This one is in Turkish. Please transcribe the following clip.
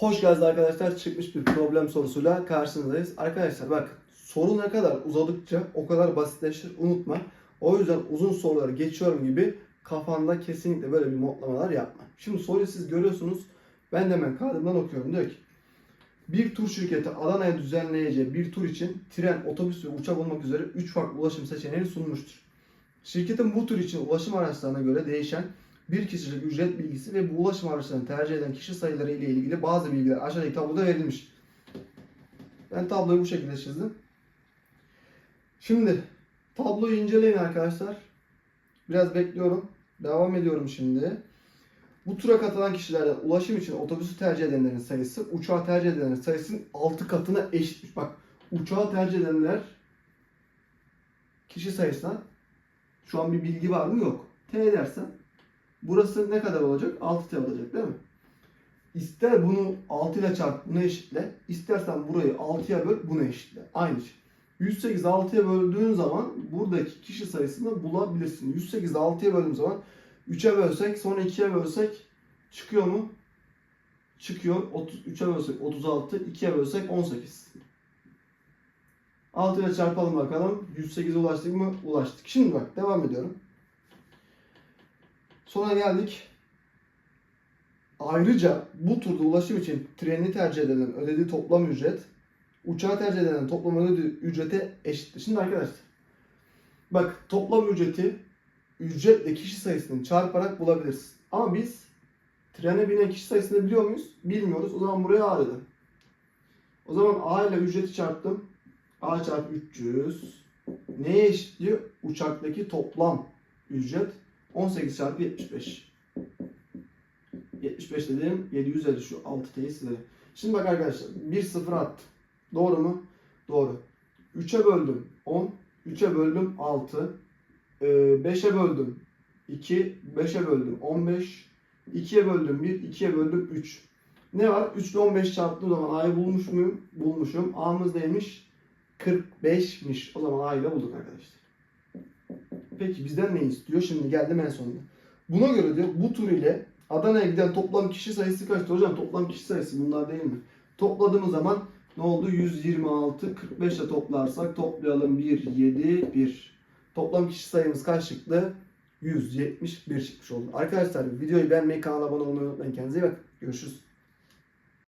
Hoş geldiniz arkadaşlar. Çıkmış bir problem sorusuyla karşınızdayız. Arkadaşlar bak soru ne kadar uzadıkça o kadar basitleşir. Unutma. O yüzden uzun soruları geçiyorum gibi kafanda kesinlikle böyle bir modlamalar yapma. Şimdi soruyu siz görüyorsunuz. Ben de hemen kağıdımdan okuyorum. Diyor ki bir tur şirketi Adana'ya düzenleyeceği bir tur için tren, otobüs ve uçak olmak üzere 3 farklı ulaşım seçeneğini sunmuştur. Şirketin bu tur için ulaşım araçlarına göre değişen bir kişilik ücret bilgisi ve bu ulaşım araçlarını tercih eden kişi sayıları ile ilgili bazı bilgiler aşağıdaki tabloda verilmiş. Ben tabloyu bu şekilde çizdim. Şimdi tabloyu inceleyin arkadaşlar. Biraz bekliyorum. Devam ediyorum şimdi. Bu tura katılan kişilerden ulaşım için otobüsü tercih edenlerin sayısı uçağı tercih edenlerin sayısının 6 katına eşitmiş. Bak uçağı tercih edenler kişi sayısına şu an bir bilgi var mı? Yok. T dersen burası ne kadar olacak? 6T olacak değil mi? İster bunu 6 ile çarp buna eşitle. istersen burayı 6'ya böl buna eşitle. Aynı şey. 108 6'ya böldüğün zaman buradaki kişi sayısını bulabilirsin. 108 6'ya böldüğüm zaman 3'e bölsek sonra 2'ye bölsek çıkıyor mu? Çıkıyor. 30, 3'e bölsek 36, 2'ye bölsek 18. 6 ile çarpalım bakalım. 108'e ulaştık mı? Ulaştık. Şimdi bak devam ediyorum. Sonra geldik. Ayrıca bu turda ulaşım için treni tercih edenin ödediği toplam ücret uçağı tercih edenin toplam ödediği ücrete eşittir. Şimdi arkadaşlar bak toplam ücreti ücretle kişi sayısını çarparak bulabiliriz. Ama biz trene binen kişi sayısını biliyor muyuz? Bilmiyoruz. O zaman buraya A dedim. O zaman A ile ücreti çarptım. A çarpı 300 neye eşitliyor? Uçaktaki toplam ücret 18 çarpı 75. 75 dedim 750 şu 6 T'yi silelim. Şimdi bak arkadaşlar 1 0 attım. Doğru mu? Doğru. 3'e böldüm 10. 3'e böldüm 6. 5'e böldüm 2. 5'e böldüm 15. 2'ye böldüm 1. 2'ye böldüm 3. Ne var? 3 ile 15 çarptığım zaman A'yı bulmuş muyum? Bulmuşum. A'mız neymiş? 45'miş. O zaman A'yı da bulduk arkadaşlar. Peki bizden ne istiyor? Şimdi geldim en sonunda. Buna göre diyor bu tur ile Adana'ya giden toplam kişi sayısı kaçtır? Hocam toplam kişi sayısı bunlar değil mi? Topladığımız zaman ne oldu? 126, 45 ile toplarsak toplayalım 1, 7, 1. Toplam kişi sayımız kaç çıktı? 171 çıkmış oldu. Arkadaşlar videoyu beğenmeyi, kanala abone olmayı unutmayın. Kendinize iyi bakın. Görüşürüz.